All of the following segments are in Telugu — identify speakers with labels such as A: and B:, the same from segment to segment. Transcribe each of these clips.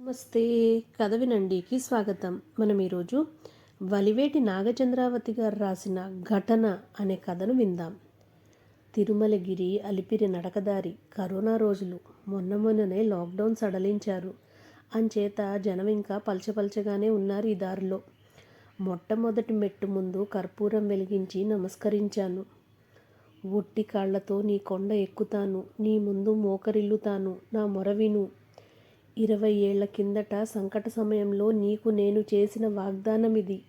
A: నమస్తే. కథ వినండికి స్వాగతం. మనం ఈరోజు వలివేటి నాగచంద్రావతి గారు రాసిన ఘటన అనే కథను విందాం. తిరుమలగిరి అలిపిరి నడకదారి కరోనా రోజులు మొన్న మొన్ననే లాక్డౌన్ సడలించారు. అంచేత జనం ఇంకా పలచపలచగానే ఉన్నారు ఈ దారిలో. మొట్టమొదటి మెట్టు ముందు కర్పూరం వెలిగించి నమస్కరించాను. ఒట్టి కాళ్ళతో నీ కొండ ఎక్కుతాను. నీ ముందు మోకరిల్లుతాను. నా మొరవిను ఇరవై ఏళ్ళ కిందట సంకట సమయంలో నీకు నేను చేసిన వాగ్దానం ఇది.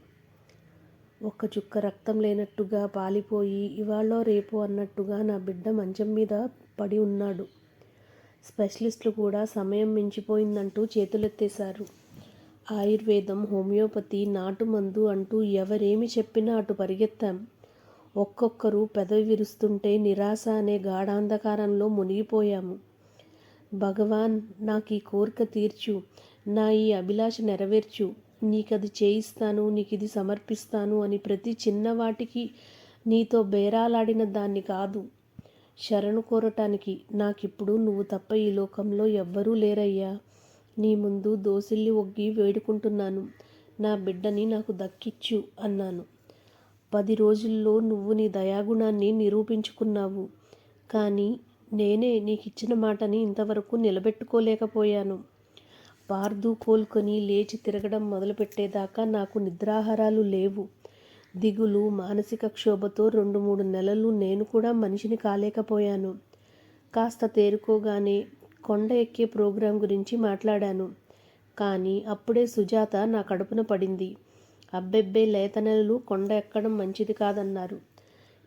A: ఒక్క చుక్క రక్తం లేనట్టుగా పాలిపోయి ఇవాళ రేపు అన్నట్టుగా నా బిడ్డ మంచం మీద పడి ఉన్నాడు. స్పెషలిస్టులు కూడా సమయం మించిపోయిందంటూ చేతులెత్తేశారు. ఆయుర్వేదం హోమియోపతి నాటు మందు అంటూ ఎవరేమి చెప్పినా అటు పరిగెత్తాం. ఒక్కొక్కరు పెదవి విరుస్తుంటే నిరాశ అనే గాఢాంధకారంలో మునిగిపోయాము. భగవాన్ నాకు ఈ కోరిక తీర్చు నా ఈ అభిలాష నెరవేర్చు. నీకది చేయిస్తాను నీకు ఇది సమర్పిస్తాను అని ప్రతి చిన్నవాటికి నీతో బేరాలాడిన దాన్ని కాదు. శరణు కోరటానికి నాకిప్పుడు నువ్వు తప్ప ఈ లోకంలో ఎవ్వరూ లేరయ్యా. నీ ముందు దోసిల్లి ఒగ్గి వేడుకుంటున్నాను. నా బిడ్డని నాకు దక్కిచ్చు అన్నాను. పది రోజుల్లో నువ్వు నీ దయాగుణాన్ని నిరూపించుకున్నావు. కానీ నేనే నీకు ఇచ్చిన మాటని ఇంతవరకు నిలబెట్టుకోలేకపోయాను. పార్దు కోలుకొని లేచి తిరగడం మొదలుపెట్టేదాకా నాకు నిద్రాహారాలు లేవు. దిగులు మానసిక క్షోభతో రెండు మూడు నెలలు నేను కూడా మనిషిని కాలేకపోయాను. కాస్త తేరుకోగానే కొండ ఎక్కే ప్రోగ్రాం గురించి మాట్లాడాను. కానీ అప్పుడే సుజాత నా కడుపున పడింది. అబ్బెబ్బే లేత నెలలు కొండ ఎక్కడం మంచిది కాదన్నారు.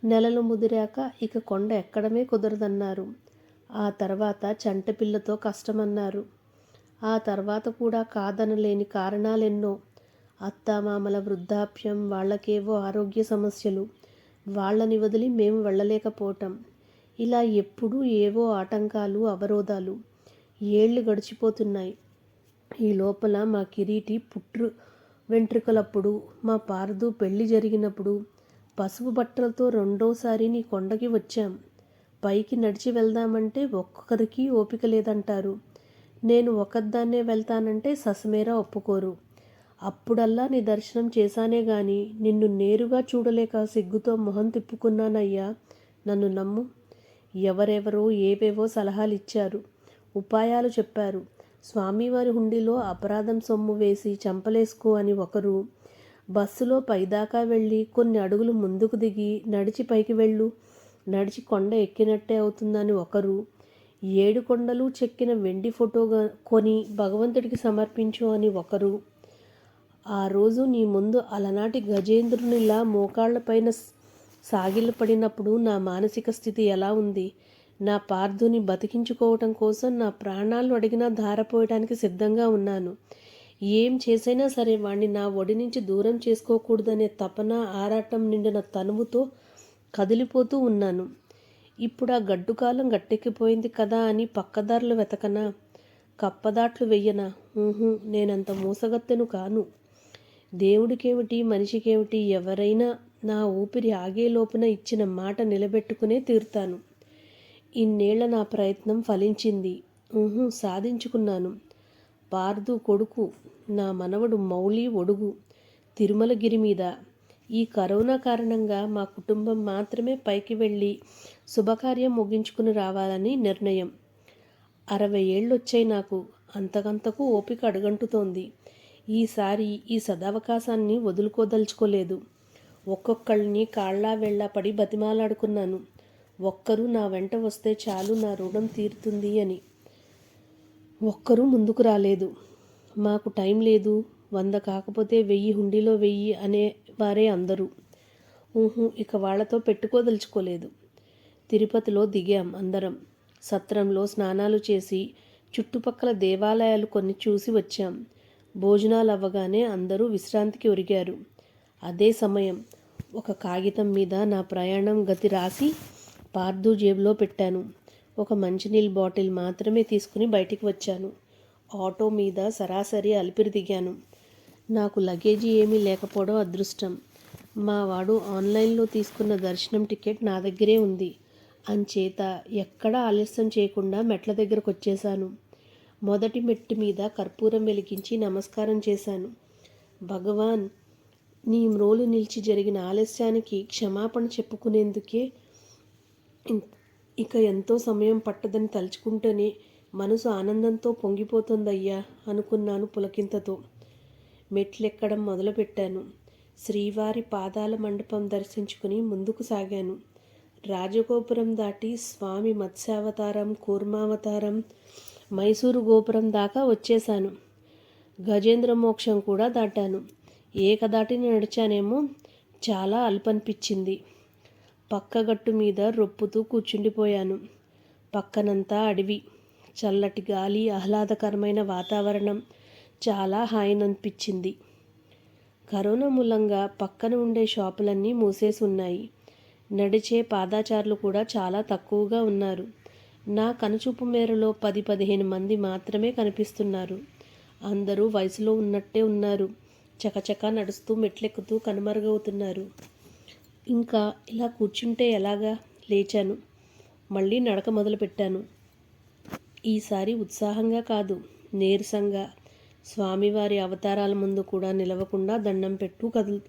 A: నెలలు ముదిరాక ఇక కొండ ఎక్కడమే కుదరదన్నారు. ఆ తర్వాత చంటపిల్లతో కష్టమన్నారు. ఆ తర్వాత కూడా కాదనలేని కారణాలెన్నో. అత్తామామల వృద్ధాప్యం వాళ్ళకేవో ఆరోగ్య సమస్యలు. వాళ్ళని వదిలి మేము వెళ్ళలేకపోవటం. ఇలా ఎప్పుడూ ఏవో ఆటంకాలు అవరోధాలు ఏళ్ళు గడిచిపోతున్నాయి. ఈ లోపల మా కిరీటి పుట్టు వెంట్రుకలప్పుడు మా పారదు పెళ్ళి జరిగినప్పుడు పసుపు బట్టలతో రెండోసారి నీ కొండకి వచ్చాం. పైకి నడిచి వెళ్దామంటే ఒక్కొక్కరికి ఓపిక లేదంటారు. నేను ఒకదాన్నే వెళ్తానంటే ససమేరా ఒప్పుకోరు. అప్పుడల్లా నీ దర్శనం చేశానే గాని నిన్ను నేరుగా చూడలేక సిగ్గుతో మొహం తిప్పుకున్నానయ్యా. నన్ను నమ్ము. ఎవరెవరో ఏవేవో సలహాలు ఇచ్చారు ఉపాయాలు చెప్పారు. స్వామివారి హుండీలో అపరాధం సొమ్ము వేసి చంపలేసుకో అని ఒకరు బస్సులో పైదాకా వెళ్ళి కొన్ని అడుగులు ముందుకు దిగి నడిచి పైకి వెళ్ళు. నడిచి కొండ ఎక్కినట్టే అవుతుందని ఒకరు. ఏడు కొండలు చెక్కిన వెండి ఫోటోగా కొని భగవంతుడికి సమర్పించు అని ఒకరు. ఆ రోజు నీ ముందు అలనాటి గజేంద్రునిలా మోకాళ్ళపైన సాగిలపడినప్పుడు నా మానసిక స్థితి ఎలా ఉంది? నా పార్థుని బతికించుకోవటం కోసం నా ప్రాణాలు అడిగినా ధారపోయడానికి సిద్ధంగా ఉన్నాను. ఏం చేసైనా సరే వాణ్ణి నా ఒడి నుంచి దూరం చేసుకోకూడదనే తపన ఆరాటం నిండిన తనువుతో కదిలిపోతూ ఉన్నాను. ఇప్పుడు ఆ గడ్డుకాలం గట్టెక్కిపోయింది కదా అని పక్కదారులు వెతకనా? కప్పదాట్లు వెయ్యనా? నేనంత మూసగత్తెను కాను. దేవుడికేమిటి మనిషికేమిటి ఎవరైనా నా ఊపిరి ఆగే లోపున ఇచ్చిన మాట నిలబెట్టుకునే తీరుతాను. ఇన్నేళ్ళ నా ప్రయత్నం ఫలించింది. సాధించుకున్నాను. పార్దు కొడుకు నా మనవడు మౌలి ఒడుగు తిరుమలగిరి మీద. ఈ కరోనా కారణంగా మా కుటుంబం మాత్రమే పైకి వెళ్ళి శుభకార్యం ముగించుకుని రావాలని నిర్ణయం. అరవై ఏళ్ళు వచ్చాయి నాకు. అంతకంతకు ఓపిక అడుగంటుతోంది. ఈసారి ఈ సదవకాశాన్ని వదులుకోదలుచుకోలేదు. ఒక్కొక్కళ్ళని కాళ్ళా వెళ్ళా పడి బతిమాలాడుకున్నాను. ఒక్కరు నా వెంట వస్తే చాలు నా రుణం తీరుతుంది అని. ఒక్కరూ ముందుకు రాలేదు. మాకు టైం లేదు. వంద కాకపోతే వెయ్యి హుండీలో వెయ్యి అనే వారే అందరూ. ఊహు ఇక వాళ్ళతో పెట్టుకోదలుచుకోలేదు. తిరుపతిలో దిగాం అందరం. సత్రంలో స్నానాలు చేసి చుట్టుపక్కల దేవాలయాలు కొన్ని చూసి వచ్చాం. భోజనాలు అవ్వగానే అందరూ విశ్రాంతికి ఒరిగారు. అదే సమయం ఒక కాగితం మీద నా ప్రయాణం గతి రాసి పార్దు జేబులో పెట్టాను. ఒక మంచినీళ్ళ బాటిల్ మాత్రమే తీసుకుని బయటికి వచ్చాను. ఆటో మీద సరాసరి అలిపిరి దిగాను. నాకు లగేజీ ఏమీ లేకపోవడం అదృష్టం. మా వాడు ఆన్లైన్లో తీసుకున్న దర్శనం టికెట్ నా దగ్గరే ఉంది. అంచేత ఎక్కడా ఆలస్యం చేయకుండా మెట్ల దగ్గరకు వచ్చేశాను. మొదటి మెట్టు మీద కర్పూరం వెలిగించి నమస్కారం చేశాను. భగవాన్ నీ మ్రోలు నిలిచి జరిగిన ఆలస్యానికి క్షమాపణ చెప్పుకునేందుకే ఇక ఎంతో సమయం పట్టదని తలుచుకుంటేనే మనసు ఆనందంతో పొంగిపోతుందయ్యా అనుకున్నాను పులకింతతో. మెట్లెక్కడం మొదలుపెట్టాను. శ్రీవారి పాదాల మండపం దర్శించుకుని ముందుకు సాగాను. రాజగోపురం దాటి స్వామి మత్స్యావతారం కూర్మావతారం మైసూరు గోపురం దాకా వచ్చేశాను. గజేంద్ర మోక్షం కూడా దాటాను. ఏకదాటిని నడిచానేమో చాలా అల్పనిపించింది. పక్కగట్టు మీద రొప్పుతూ కూర్చుండిపోయాను. పక్కనంతా అడవి. చల్లటి గాలి ఆహ్లాదకరమైన వాతావరణం చాలా హాయిననిపించింది. కరోనా మూలంగా పక్కన ఉండే షాపులన్నీ మూసేసి ఉన్నాయి నడిచే పాదాచారులు కూడా చాలా తక్కువగా ఉన్నారు. నా కనుచూపు మేరలో పది పదిహేను మంది మాత్రమే కనిపిస్తున్నారు. అందరూ వయసులో ఉన్నట్టే ఉన్నారు. చకచకా నడుస్తూ మెట్లెక్కుతూ కనుమరుగవుతున్నారు. ఇంకా ఇలా కూర్చుంటే ఎలాగా? లేచాను. మళ్ళీ నడక మొదలుపెట్టాను. ఈసారి ఉత్సాహంగా కాదు నీరసంగా. స్వామివారి అవతారాల ముందు కూడా నిలవకుండా దండం పెట్టు కదులు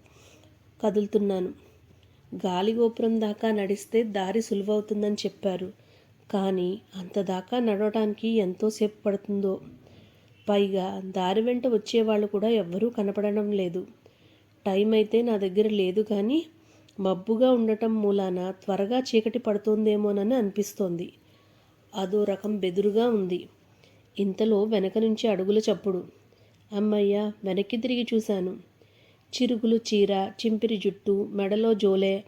A: కదులుతున్నాను. గాలి గోపురం దాకా నడిస్తే దారి సులువవుతుందని చెప్పారు. కానీ అంత దాకా నడవడానికి ఎంతోసేపు పడుతుందో? పైగా దారి వెంట వచ్చేవాళ్ళు కూడా ఎవ్వరూ కనపడడం లేదు. టైం అయితే నా దగ్గర లేదు కానీ మబ్బుగా ఉండటం మూలాన త్వరగా చీకటి పడుతోందేమోనని అనిపిస్తోంది. అదో రకం బెదురుగా ఉంది. ఇంతలో వెనక నుంచి అడుగుల చప్పుడు. అమ్మయ్య వెనక్కి తిరిగి చూశాను. చిరుగులు చీర చింపిరి జుట్టు మెడలో జోలే.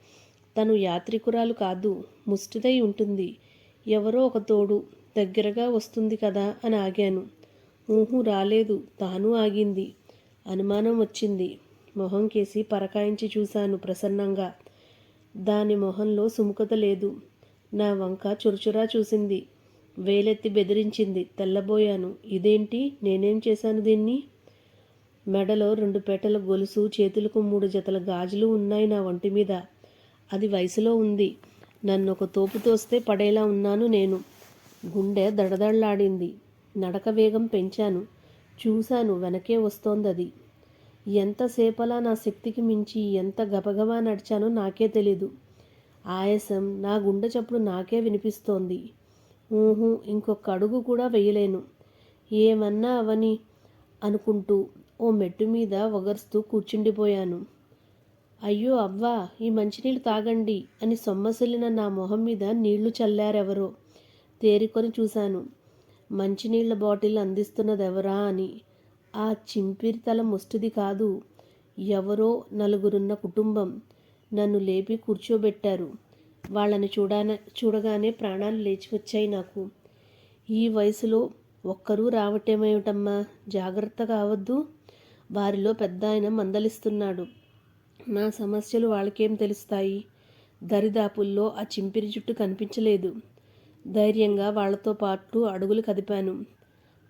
A: తను యాత్రికురాలు కాదు ముష్టిదై ఉంటుంది. ఎవరో ఒక తోడు దగ్గరగా వస్తుంది కదా అని ఆగాను. ఊహు రాలేదు తాను ఆగింది. అనుమానం వచ్చింది. మొహం కేసి పరకాయించి చూశాను ప్రసన్నంగా. దాని మొహంలో సుముఖత లేదు. నా వంక చురుచురా చూసింది. వేలెత్తి బెదిరించింది. తెల్లబోయాను. ఇదేంటి? నేనేం చేశాను దీన్ని? మెడలో రెండు పేటల గొలుసు చేతులకు మూడు జతల గాజులు ఉన్నాయి నా ఒంటి మీద. అది వయసులో ఉంది. నన్ను ఒక తోపు తోస్తే పడేలా ఉన్నాను నేను. గుండె దడదడలాడింది. నడక వేగం పెంచాను. చూశాను. వెనకే వస్తోంది అది ఎంతసేపలా నా శక్తికి మించి ఎంత గబగబా నడిచానో నాకే తెలీదు. ఆయాసం నా గుండె చప్పుడు నాకే వినిపిస్తోంది. ఊహు ఇంకొక అడుగు కూడా వేయలేను. ఏమన్నా అవని అనుకుంటూ ఓ మెట్టు మీద ఒగరుస్తూ కూర్చుండిపోయాను. అయ్యో అవ్వా ఈ మంచినీళ్ళు తాగండి అని సొమ్మసిల్లిన నా మొహం మీద నీళ్ళు చల్లారెవరో తేరుకొని చూశాను. మంచినీళ్ళ బాటిల్ అందిస్తున్నదెవరా అని ఆ చింపిరి తల ముష్టిది కాదు. ఎవరో నలుగురున్న కుటుంబం నన్ను లేపి కూర్చోబెట్టారు. వాళ్ళని చూడాన చూడగానే ప్రాణాలు లేచి వచ్చాయి నాకు. ఈ వయసులో ఒక్కరూ రావటమేమిటమ్మా? జాగ్రత్త కావద్దు. వారిలో పెద్ద ఆయన మందలిస్తున్నాడు. నా సమస్యలు వాళ్ళకేం తెలుస్తాయి? దరిదాపుల్లో ఆ చింపిరి జుట్టు కనిపించలేదు. ధైర్యంగా వాళ్ళతో పాటు అడుగులు కదిపాను.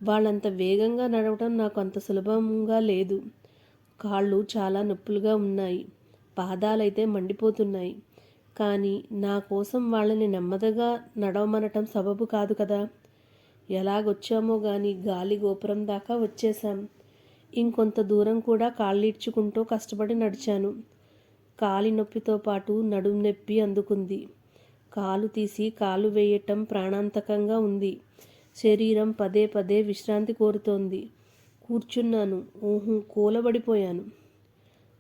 A: వాళ్ళంత వేగంగా నడవటం నాకు అంత సులభంగా లేదు. కాళ్ళు చాలా నొప్పులుగా ఉన్నాయి. పాదాలైతే మండిపోతున్నాయి. కానీ నా కోసం వాళ్ళని నెమ్మదిగా నడవమనటం సబబు కాదు కదా. ఎలాగొచ్చామో కానీ గాలి గోపురం దాకా వచ్చేశాం. ఇంకొంత దూరం కూడా కాళ్ళీడ్చుకుంటూ కష్టపడి నడిచాను. కాలి నొప్పితో పాటు నడుం నొప్పి అందుకుంది. కాలు తీసి కాలు వేయటం ప్రాణాంతకంగా ఉంది. శరీరం పదే పదే విశ్రాంతి కోరుతోంది. కూర్చున్నాను. ఊహు కూలబడిపోయాను.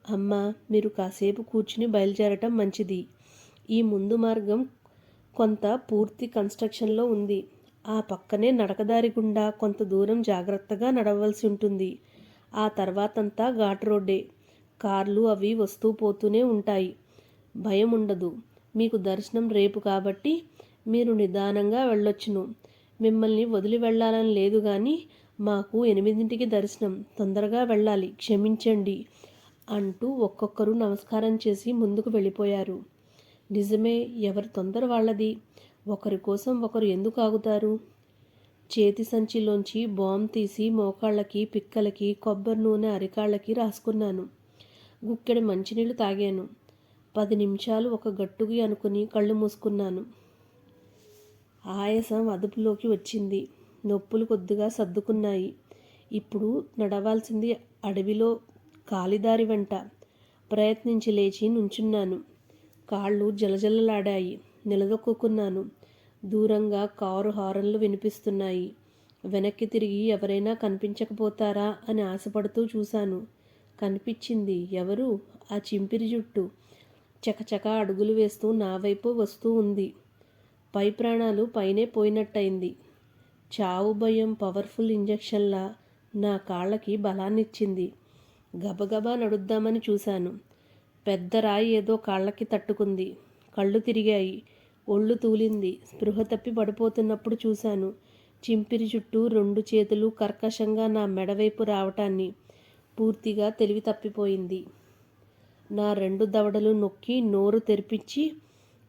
A: అమ్మా మీరు కాసేపు కూర్చుని బయలుదేరటం మంచిది. ఈ ముందు మార్గం కొంత పూర్తి కన్స్ట్రక్షన్లో ఉంది. ఆ పక్కనే నడకదారి గుండా కొంత దూరం జాగ్రత్తగా నడవలసి ఉంటుంది. ఆ తర్వాతంతా ఘాట్ రోడ్డే. కార్లు అవి వస్తూ పోతూనే ఉంటాయి. భయం ఉండదు మీకు దర్శనం రేపు కాబట్టి మీరు నిదానంగా వెళ్ళొచ్చును. మిమ్మల్ని వదిలి వెళ్ళాలని లేదు కానీ మాకు ఎనిమిదింటికి దర్శనం. తొందరగా వెళ్ళాలి. క్షమించండి అంటూ ఒక్కొక్కరు నమస్కారం చేసి ముందుకు వెళ్ళిపోయారు. నిజమే ఎవరి తొందర వాళ్ళది? ఒకరి కోసం ఒకరు ఎందుకు ఆగుతారు? చేతి సంచిలోంచి బాంబ్ తీసి మోకాళ్ళకి పిక్కలకి కొబ్బరి నూనె అరికాళ్ళకి రాసుకున్నాను. గుక్కెడు మంచినీళ్ళు తాగాను. పది నిమిషాలు ఒక గట్టుకి అనుకుని కళ్ళు మూసుకున్నాను. ఆయాసం అదుపులోకి వచ్చింది. నొప్పులు కొద్దిగా సర్దుకున్నాయి. ఇప్పుడు నడవాల్సింది అడవిలో కాలిదారి వెంట. ప్రయత్నించి లేచి నుంచున్నాను. కాళ్ళు జలజలలాడాయి. నిలదొక్కున్నాను. దూరంగా కారు హారన్లు వినిపిస్తున్నాయి. వెనక్కి తిరిగి ఎవరైనా కనిపించకపోతారా అని ఆశపడుతూ చూశాను. కనిపించింది ఎవరు? ఆ చింపిరి జుట్టు. చకచక అడుగులు వేస్తూ నా వైపు వస్తూ ఉంది. పై ప్రాణాలు పైనే పోయినట్టయింది. చావు భయం పవర్ఫుల్ ఇంజెక్షన్లా నా కాళ్ళకి బలాన్నిచ్చింది. గబగబా నడుద్దామని చూశాను. పెద్ద రాయి ఏదో కాళ్ళకి తట్టుకుంది. కళ్ళు తిరిగాయి. ఒళ్ళు తూలింది. స్పృహ తప్పి పడిపోతున్నప్పుడు చూశాను. చింపిరి చుట్టూ రెండు చేతులు కర్కశంగా నా మెడవైపు రావటాన్ని పూర్తిగా తెలివి తప్పిపోయింది. నా రెండు దవడలు నొక్కి నోరు తెరిపించి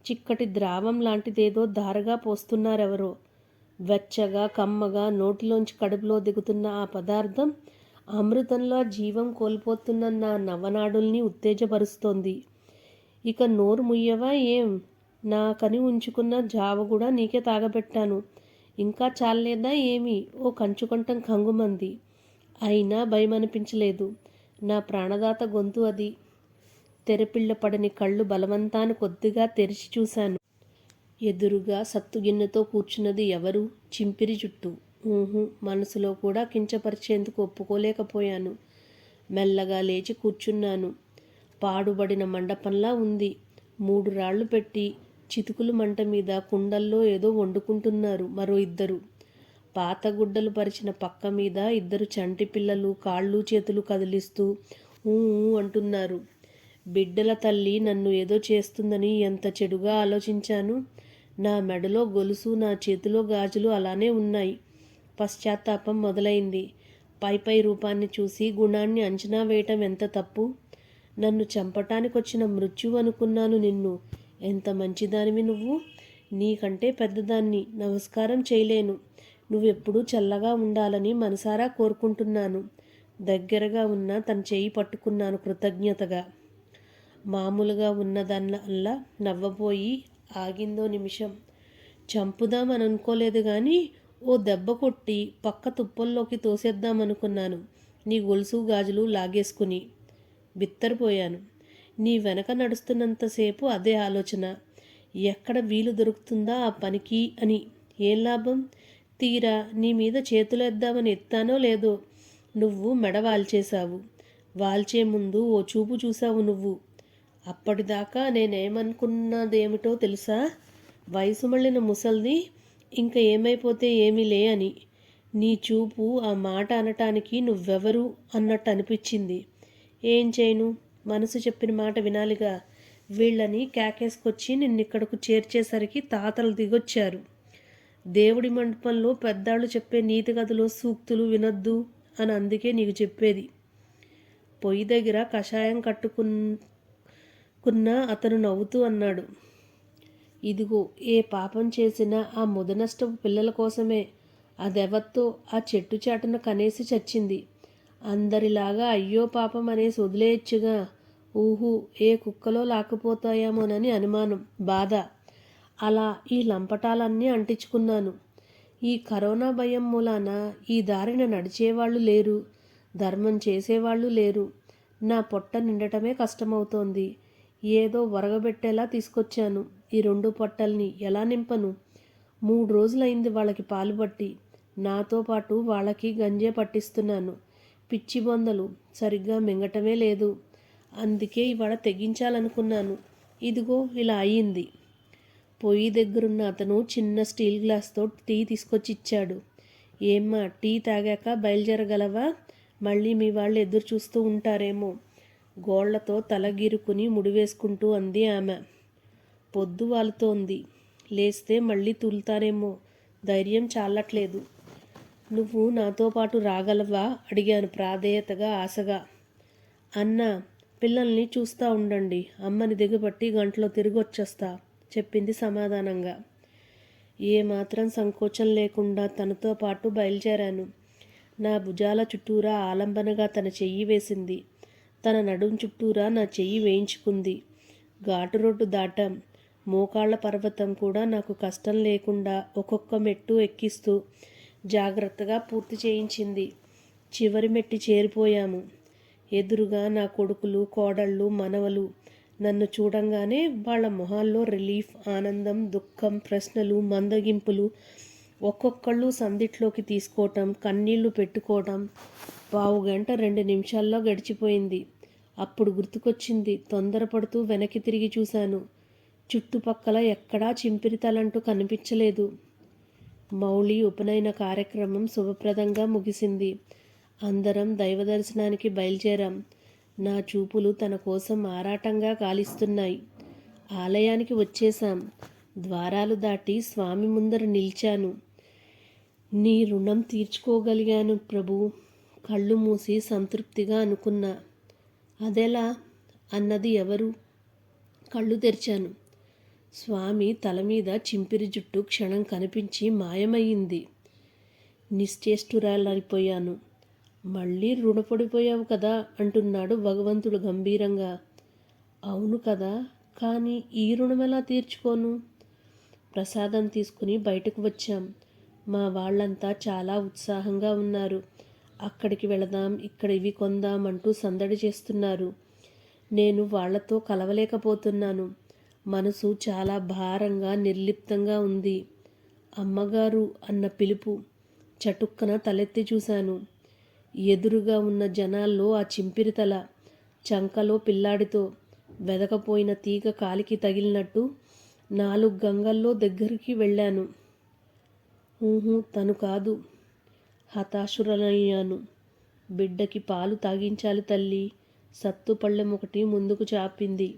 A: చిక్కటి ద్రావం లాంటిదేదో ధారగా పోస్తున్నారెవరో. వెచ్చగా కమ్మగా నోటిలోంచి కడుపులో దిగుతున్న ఆ పదార్థం అమృతంలో జీవం కోల్పోతున్న నా నవనాడుల్ని ఉత్తేజపరుస్తోంది. ఇక నోరు ముయ్యవా ఏం? నా కని ఉంచుకున్న జావ కూడా నీకే తాగబెట్టాను. ఇంకా చాలేదా ఏమి? ఓ కంచుకొంటం కంగుమంది అయినా భయం అనిపించలేదు నా ప్రాణదాత గొంతు అది. తెరపిళ్ళ పడని కళ్ళు బలవంతాన్ని కొద్దిగా తెరిచి చూశాను. ఎదురుగా సత్తుగిన్నెతో కూర్చున్నది ఎవరు? చింపిరి జుట్టు. ఊహు మనసులో కూడా కించపరిచేందుకు ఒప్పుకోలేకపోయాను. మెల్లగా లేచి కూర్చున్నాను. పాడుబడిన మండపంలా ఉంది. మూడు రాళ్ళు పెట్టి చితుకులు మంట మీద కుండల్లో ఏదో వండుకుంటున్నారు మరో ఇద్దరు. పాత గుడ్డలు పరిచిన పక్క మీద ఇద్దరు చంటి పిల్లలు కాళ్ళు చేతులు కదిలిస్తూ ఊ ఊ అంటున్నారు. బిడ్డల తల్లి నన్ను ఏదో చేస్తుందని ఎంత చెడుగా ఆలోచించాను. నా మెడలో గొలుసు నా చేతిలో గాజులు అలానే ఉన్నాయి. పశ్చాత్తాపం మొదలైంది. పై పై రూపాన్ని చూసి గుణాన్ని అంచనా వేయటం ఎంత తప్పు? నన్ను చంపటానికి వచ్చిన మృత్యు అనుకున్నాను నిన్ను. ఎంత మంచిదానివి నువ్వు? నీకంటే పెద్దదాన్ని నమస్కారం చేయలేను. నువ్వెప్పుడూ చల్లగా ఉండాలని మనసారా కోరుకుంటున్నాను. దగ్గరగా ఉన్న తన చేయి పట్టుకున్నాను కృతజ్ఞతగా. మామూలుగా ఉన్నదన్నల్లా నవ్వబోయి ఆగిందో నిమిషం. చంపుదామని అనుకోలేదు కానీ ఓ దెబ్బ కొట్టి పక్క తుప్పల్లోకి తోసేద్దామనుకున్నాను. నీ గొలుసు గాజులు లాగేసుకుని బిత్తరిపోయాను. నీ వెనక నడుస్తున్నంతసేపు అదే ఆలోచన. ఎక్కడ వీలు దొరుకుతుందా ఆ పనికి అని. ఏం లాభం? తీరా నీ మీద చేతులేద్దామని ఎత్తానో లేదో నువ్వు మెడ వాల్చేశావు. వాల్చే ముందు ఓ చూపు చూసావు నువ్వు. అప్పటిదాకా నేనేమనుకున్నదేమిటో తెలుసా? వయసు మళ్ళిన ముసల్ది ఇంకా ఏమైపోతే ఏమీ లే అని. నీ చూపు ఆ మాట అనటానికి నువ్వెవరు అన్నట్టు అనిపించింది ఏం చేయను? మనసు చెప్పిన మాట వినాలిగా వీళ్ళని కేకేసుకొచ్చి నిన్నిక్కడకు చేర్చేసరికి తాతలు దిగొచ్చారు. దేవుడి మండపంలో పెద్దాళ్ళు చెప్పే నీతి గదిలో సూక్తులు వినొద్దు అని అందుకే నీకు చెప్పేది. పొయ్యి దగ్గర కషాయం కున్నా అతను నవ్వుతూ అన్నాడు. ఇదిగో ఏ పాపం చేసినా ఆ ముదనష్టపు పిల్లల కోసమే. అదెవత్తో ఆ చెట్టు చాటును కనేసి చచ్చింది. అందరిలాగా అయ్యో పాపం అనేసి వదిలేయచ్చుగా. ఊహు ఏ కుక్కలో లాక్కుపోతాయేమోనని అనుమానం బాధ. అలా ఈ లంపటాలన్నీ అంటించుకున్నాను. ఈ కరోనా భయం మూలాన ఈ దారిన నడిచేవాళ్ళు లేరు. ధర్మం చేసేవాళ్ళు లేరు. నా పొట్ట నిండటమే కష్టమవుతోంది. ఏదో వరగబెట్టేలా తీసుకొచ్చాను. ఈ రెండు పొట్టల్ని ఎలా నింపను? మూడు రోజులైంది వాళ్ళకి పాలు పట్టి. నాతో పాటు వాళ్ళకి గంజే పట్టిస్తున్నాను. పిచ్చి బొందలు సరిగ్గా మింగటమే లేదు. అందుకే ఇవాళ తెగించాలనుకున్నాను. ఇదిగో ఇలా అయ్యింది పొయ్యి దగ్గరున్న అతను చిన్న స్టీల్ గ్లాస్తో టీ తీసుకొచ్చి ఇచ్చాడు ఏమ్మా టీ తాగాక బయలుదేరగలవా? మళ్ళీ మీ వాళ్ళు ఎదురు చూస్తూ ఉంటారేమో. గోళ్ళతో తలగిరుకుని ముడివేసుకుంటూ అంది ఆమె. పొద్దు వాలుతోంది. లేస్తే మళ్ళీ తూలుతారేమో ధైర్యం చాలట్లేదు నువ్వు నాతో పాటు రాగలవా? అడిగాను ప్రాధేయతగా ఆశగా. అన్న పిల్లల్ని చూస్తూ ఉండండి. అమ్మని దిగబట్టి గంటలో తిరిగి వచ్చేస్తా చెప్పింది సమాధానంగా. ఏమాత్రం సంకోచం లేకుండా తనతో పాటు బయలుదేరాను. నా భుజాల చుట్టూరా ఆలంబనగా తన చెయ్యి వేసింది. తన నడుం చుట్టూరా నా చెయ్యి వేయించుకుంది. ఘాటు రోడ్డు దాటాం. మోకాళ్ళ పర్వతం కూడా నాకు కష్టం లేకుండా ఒక్కొక్క మెట్టు ఎక్కిస్తూ జాగ్రత్తగా పూర్తి చేయించింది. చివరి మెట్టి చేరిపోయాము. ఎదురుగా నా కొడుకులు కోడళ్ళు మనవలు నన్ను చూడంగానే వాళ్ళ మొహాల్లో రిలీఫ్ ఆనందం దుఃఖం ప్రశ్నలు మందగింపులు ఒక్కొక్కళ్ళు సందిట్లోకి తీసుకోవటం కన్నీళ్ళు పెట్టుకోవటం. పావు గంట రెండు నిమిషాల్లో గడిచిపోయింది. అప్పుడు గుర్తుకొచ్చింది. తొందరపడుతూ వెనక్కి తిరిగి చూశాను. చుట్టుపక్కల ఎక్కడా చింపిరితలంటూ కనిపించలేదు. మౌళి ఉపనయన కార్యక్రమం శుభప్రదంగా ముగిసింది. అందరం దైవ దర్శనానికి బయలుదేరాం. నా చూపులు తన కోసం ఆరాటంగా గాలిస్తున్నాయి. ఆలయానికి వచ్చేశాం. ద్వారాలు దాటి స్వామి ముందర నిలిచాను. నీ రుణం తీర్చుకోగలిగాను ప్రభు. కళ్ళు మూసి సంతృప్తిగా అనుకున్నా. అదెలా? అన్నది ఎవరు? కళ్ళు తెరిచాను. స్వామి తల మీద చింపిరి జుట్టు క్షణం కనిపించి మాయమయ్యింది. నిశ్చేష్టురాలైపోయాను. మళ్ళీ రుణపడిపోయావు కదా అంటున్నాడు భగవంతుడు గంభీరంగా. అవును కదా కానీ ఈ రుణం ఎలా తీర్చుకోను? ప్రసాదం తీసుకుని బయటకు వచ్చాం. మా వాళ్ళంతా చాలా ఉత్సాహంగా ఉన్నారు. అక్కడికి వెళదాం ఇక్కడ ఇవి కొందాం అంటూ సందడి చేస్తున్నారు. నేను వాళ్ళతో కలవలేకపోతున్నాను. మనసు చాలా భారంగా నిర్లిప్తంగా ఉంది. అమ్మగారు అన్న పిలుపు చటుక్కన తలెత్తి చూశాను. ఎదురుగా ఉన్న జనాల్లో ఆ చింపిరి తల చంకలో పిల్లాడితో వెదకపోయిన తీగ కాలికి తగిలినట్టు నాలుగు గంగల్లో దగ్గరికి వెళ్ళాను. తను కాదు. హతాశురలయ్యాను. బిడ్డకి పాలు తాగించాలి తల్లి. సత్తు పళ్ళెం ఒకటి ముందుకు చాపింది.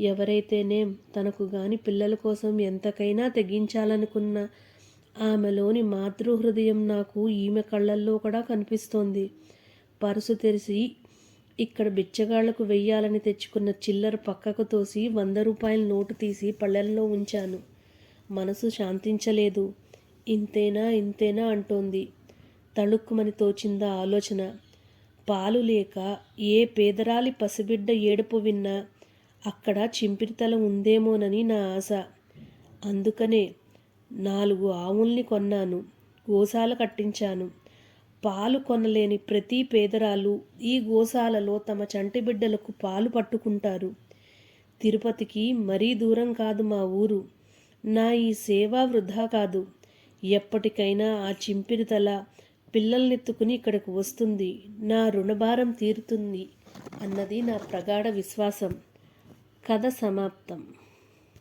A: ఎవరైతేనేం తనకు గాని పిల్లల కోసం ఎంతకైనా తెగించాలనుకున్న ఆమెలోని మాతృహృదయం నాకు ఈమె కళ్ళల్లో కూడా కనిపిస్తోంది. పరుసు తెరిచి ఇక్కడ బిచ్చగాళ్ళకు వెయ్యాలని తెచ్చుకున్న చిల్లర పక్కకు తోసి వంద రూపాయల నోటు తీసి పళ్ళల్లో ఉంచాను. మనసు శాంతించలేదు. ఇంతేనా ఇంతేనా అంటోంది. తళుక్కుమని తోచిందా ఆలోచన. పాలు లేక ఏ పేదరాలి పసిబిడ్డ ఏడుపు విన్నా అక్కడ చింపిరితల ఉందేమోనని నా ఆశ. అందుకనే నాలుగు ఆవుల్ని కొన్నాను గోశాల కట్టించాను. పాలు కొనలేని ప్రతి పేదరాలు ఈ గోశాలలో తమ చంటి బిడ్డలకు పాలు పట్టుకుంటారు. తిరుపతికి మరీ దూరం కాదు మా ఊరు. నా ఈ సేవ వృధా కాదు. ఎప్పటికైనా ఆ చింపిరి తల పిల్లల్నెత్తుకుని ఇక్కడికి వస్తుంది. నా రుణభారం తీరుతుంది అన్నది నా ప్రగాఢ విశ్వాసం. కథ సమాప్తం.